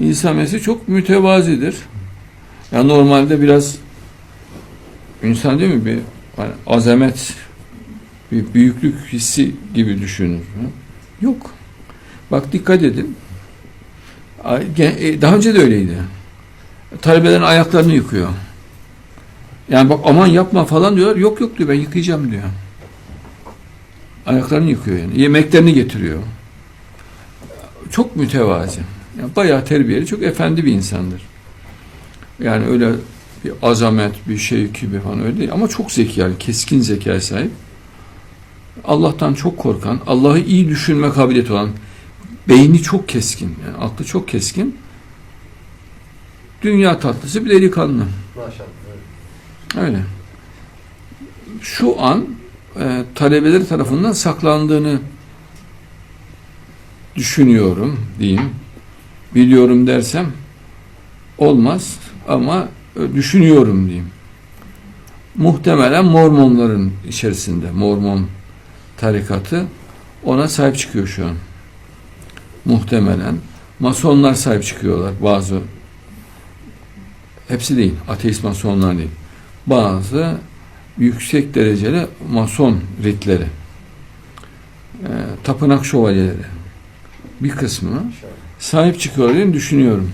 İsa Mesih çok mütevazidir. Ya normalde biraz insan değil mi bir hani azamet bir büyüklük hissi gibi düşünür. Yok. Bak dikkat edin. E, Daha önce de öyleydi. Talebelerin ayaklarını yıkıyor. Yani bak aman yapma falan diyorlar. Yok yok diyor ben yıkayacağım diyor. Ayaklarını yıkıyor yani. Yemeklerini getiriyor. Çok mütevazi. Yani bayağı terbiyeli, çok efendi bir insandır. Yani öyle bir azamet, bir şey gibi falan öyle değil. Ama çok zeki yani, keskin zekaya sahip. Allah'tan çok korkan, Allah'ı iyi düşünme kabiliyeti olan, beyni çok keskin, yani aklı çok keskin. Dünya tatlısı bir delikanlı. Maşallah. evet. Öyle. Şu an e, talebeleri tarafından saklandığını düşünüyorum diyeyim. Biliyorum dersem olmaz ama e, düşünüyorum diyeyim. Muhtemelen Mormonların içerisinde Mormon tarikatı ona sahip çıkıyor şu an. Muhtemelen Masonlar sahip çıkıyorlar bazı hepsi değil ateist masonlar değil bazı yüksek dereceli mason ritleri, e, tapınak şövalyeleri bir kısmı. Sahip çıkıyor diye düşünüyorum.